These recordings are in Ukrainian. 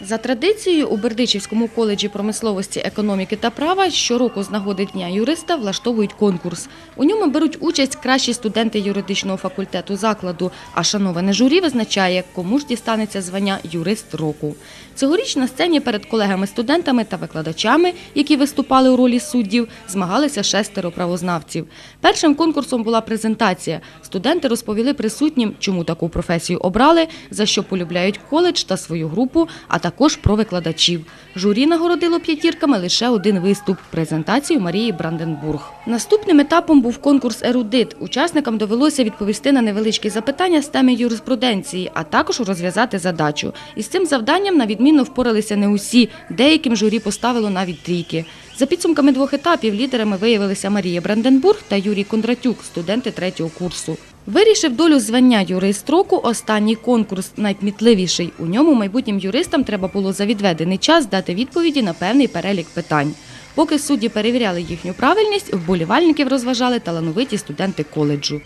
За традицією у Бердичівському коледжі промисловості, економіки та права щороку з нагоди Дня юриста влаштовують конкурс. У ньому беруть участь кращі студенти юридичного факультету закладу, а шановане журі визначає, кому ж дістанеться звання юрист року. Цьогоріч на сцені перед колегами-студентами та викладачами, які виступали у ролі суддів, змагалися шестеро правознавців. Першим конкурсом була презентація. Студенти розповіли присутнім, чому таку професію обрали, за що полюбляють коледж та свою групу, а також про викладачів. Журі нагородило п'ятірками лише один виступ – презентацію Марії Бранденбург. Наступним етапом був конкурс «Ерудит». Учасникам довелося відповісти на невеличкі запитання з теми юриспруденції, а також розв'язати задачу. Із цим завданням, на відмінно, впоралися не усі. Деяким журі поставило навіть трійки. За підсумками двох етапів лідерами виявилися Марія Бранденбург та Юрій Кондратюк, студенти третього курсу. Вирішив долю звання юрист року останній конкурс, найпмітливіший. У ньому майбутнім юристам треба було за відведений час дати відповіді на певний перелік питань. Поки судді перевіряли їхню правильність, вболівальників розважали талановиті студенти коледжу.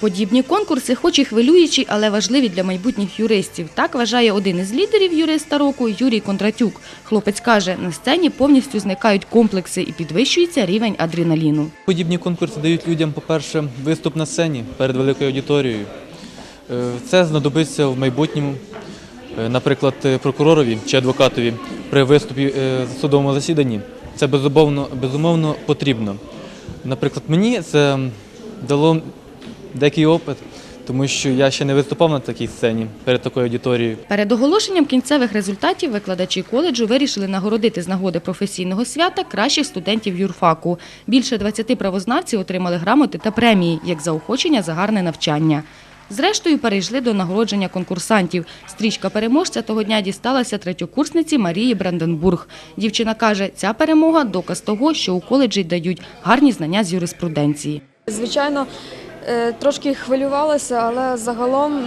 Подібні конкурси, хоч і хвилюючі, але важливі для майбутніх юристів. Так вважає один із лідерів юриста року Юрій Кондратюк. Хлопець каже, на сцені повністю зникають комплекси і підвищується рівень адреналіну. Подібні конкурси дають людям, по-перше, виступ на сцені перед великою аудиторією. Е, Це знадобиться в майбутньому, е, наприклад, е, прокуророві чи адвокатові при виступі в судовому засіданні. Це безумовно, безумовно потрібно. Наприклад, мені це дало деякий опит, тому що я ще не виступав на такій сцені перед такою аудиторією. Перед оголошенням кінцевих результатів викладачі коледжу вирішили нагородити з нагоди професійного свята кращих студентів юрфаку. Більше 20 правознавців отримали грамоти та премії як заохочення за гарне навчання. Зрештою, перейшли до нагородження конкурсантів. Стрічка переможця того дня дісталася третьокурсниці Марії Бранденбург. Дівчина каже, ця перемога – доказ того, що у коледжі дають гарні знання з юриспруденції. Звичайно, трошки хвилювалася, але загалом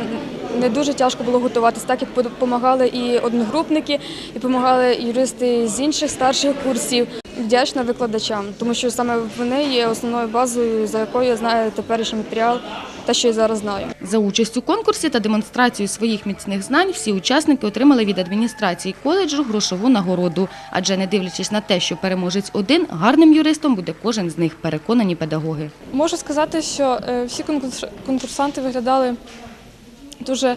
не дуже тяжко було готуватися, так як допомагали і одногрупники, і допомагали юристи з інших старших курсів. Вдячна викладачам, тому що саме вони є основною базою, за якою я знаю теперішній матеріал, те, що я зараз знаю. За участь у конкурсі та демонстрацію своїх міцних знань всі учасники отримали від адміністрації коледжу грошову нагороду. Адже не дивлячись на те, що переможець один, гарним юристом буде кожен з них, переконані педагоги. Можу сказати, що е, всі конкурс- конкурсанти виглядали дуже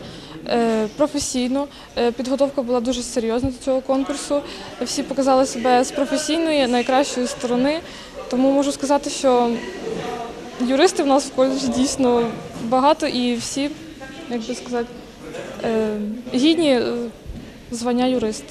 е, професійно. Е, Підготовка була дуже серйозна до цього конкурсу. Всі показали себе з професійної, найкращої сторони. Тому можу сказати, що юристів в нас в коледжі дійсно багато і всі, як би сказати, е, гідні звання юрист.